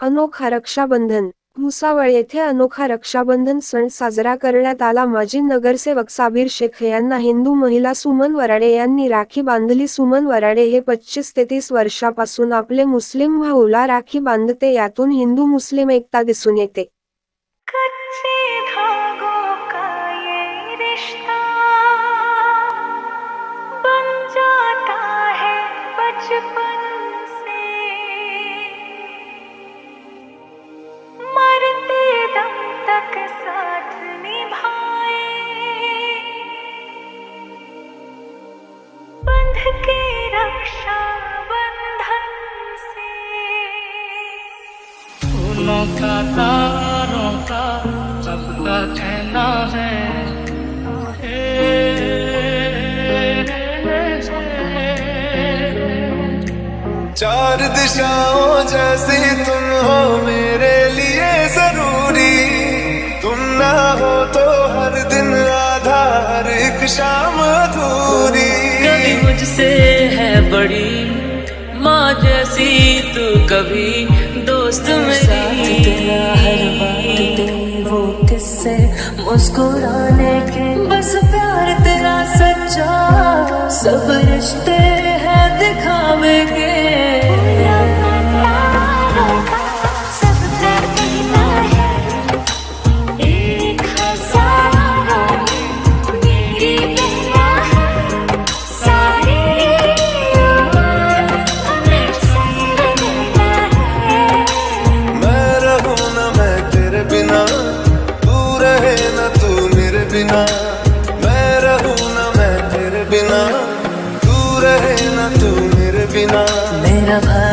अनोखा रक्षाबंधन. भुसावळ येथे अनोखा रक्षाबंधन सण साजरा करण्यात आला. माजी नगरसेवक साबीर शेख यांना हिंदू महिला सुमन वराडे यांनी राखी बांधली. सुमन वराडे हे पच्चीस ते तीस वर्षापासून आपले मुस्लिम भाऊला राखी बांधते. यातून हिंदू मुस्लिम एकता दिसून येते. you के रक्षा बंधन से फूलों का तारों का सबका कहना है चार दिशाओं जैसी तुम हो मेरे लिए जरूरी तुम ना हो तो हर दिन आधा हर एक शाम अधूरी कभी मुझसे है बड़ी माँ जैसी तू कभी दोस्त साथ मेरी। वो किससे मुस्कुराने के। बस प्यार तेरा सच्चा सब रिश्ते हैं दिखावे के। बिना मैं रहूँ ना मैं तेरे बिना। तू रहे ना तू मेरे बिना। मेरा भाई